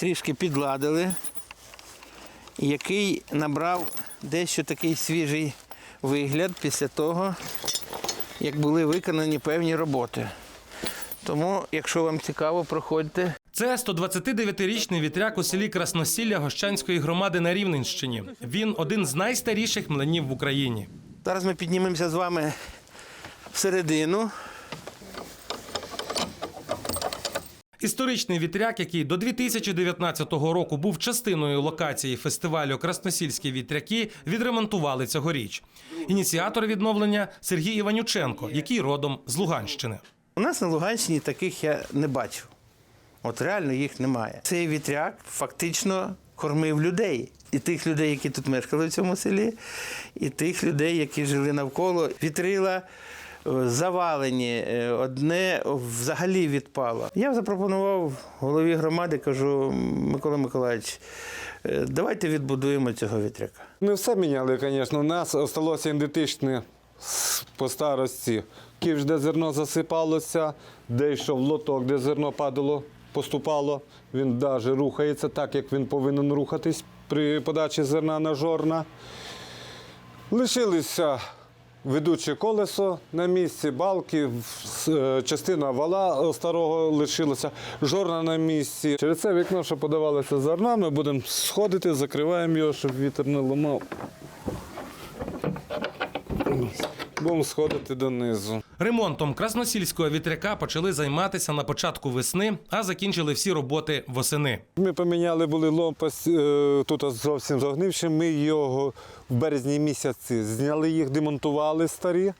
трішки підладили, який набрав дещо такий свіжий вигляд після того, як були виконані певні роботи. Тому, якщо вам цікаво, проходьте. Це 129-річний вітряк у селі Красносілля Гощанської громади на Рівненщині. Він один з найстаріших млинів в Україні. Зараз ми піднімемося з вами всередину. Історичний вітряк, який до 2019 року був частиною локації фестивалю Красносільські вітряки, відремонтували цьогоріч. Ініціатор відновлення Сергій Іванюченко, який родом з Луганщини. У нас на Луганщині таких я не бачив. От реально їх немає. Цей вітряк фактично кормив людей. І тих людей, які тут мешкали в цьому селі, і тих людей, які жили навколо. Вітрила завалені, е, одне взагалі відпало. Я запропонував голові громади, кажу, Микола Миколаївич, е, давайте відбудуємо цього вітряка. Не все міняли, звісно. У нас залишилося ідентичне по старості. Ківш, де зерно засипалося, де йшов лоток, де зерно падало, поступало. Він навіть рухається так, як він повинен рухатись при подачі зерна на жорна. Лишилися ведуче колесо на місці, балки, е, частина вала е, старого лишилася, жорна на місці. Через це вікно, що подавалося зерна, ми будемо сходити, закриваємо його, щоб вітер не ламав. Будемо сходити донизу. Ремонтом красносільського вітряка почали займатися на початку весни, а закінчили всі роботи восени. Ми поміняли були лопасть е, тут зовсім загнивши. Ми його в березні місяці зняли їх, демонтували старі,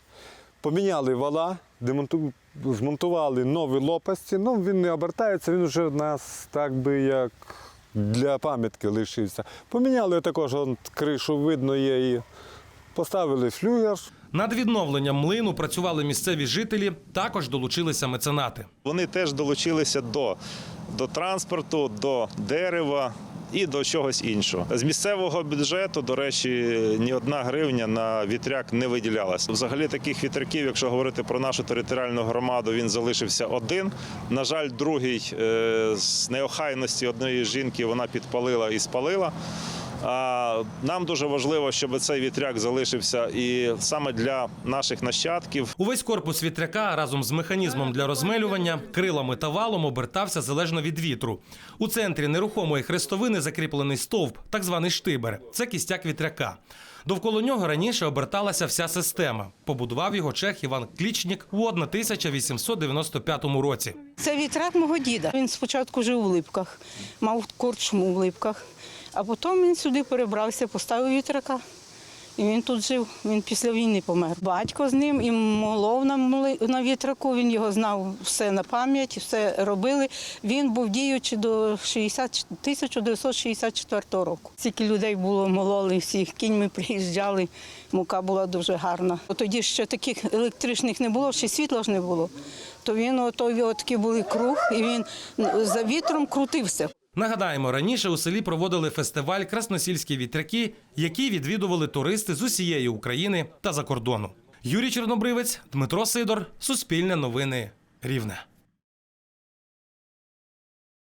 поміняли вала, демонту... змонтували нові лопасті. Ну, він не обертається, він вже в нас так би як для пам'ятки лишився. Поміняли також кришу, видно є її. Поставили флюгер. Над відновленням млину працювали місцеві жителі, також долучилися меценати. Вони теж долучилися до, до транспорту, до дерева і до чогось іншого. З місцевого бюджету, до речі, ні одна гривня на вітряк не виділялася. Взагалі таких вітряків, якщо говорити про нашу територіальну громаду, він залишився один. На жаль, другий е, з неохайності одної жінки вона підпалила і спалила. А нам дуже важливо, щоб цей вітряк залишився і саме для наших нащадків, Увесь корпус вітряка разом з механізмом для розмелювання, крилами та валом обертався залежно від вітру. У центрі нерухомої хрестовини закріплений стовп, так званий штибер. Це кістяк вітряка. Довкола нього раніше оберталася вся система. Побудував його чех Іван Клічнік у 1895 році. Це вітрак мого діда. Він спочатку жив у Липках, мав корчму в Липках, а потім він сюди перебрався, поставив вітрака. І він тут жив, він після війни помер. Батько з ним і молов на, вітраку, він його знав все на пам'ять, все робили. Він був діючий до 60, 1964 року. Стільки людей було, мололи всіх, кіньми приїжджали, мука була дуже гарна. Тоді ще таких електричних не було, ще світла ж не було. То він ото його такі були круг, і він за вітром крутився. Нагадаємо, раніше у селі проводили фестиваль Красносільські вітряки, які відвідували туристи з усієї України та за кордону. Юрій Чорнобривець, Дмитро Сидор, Суспільне новини, Рівне.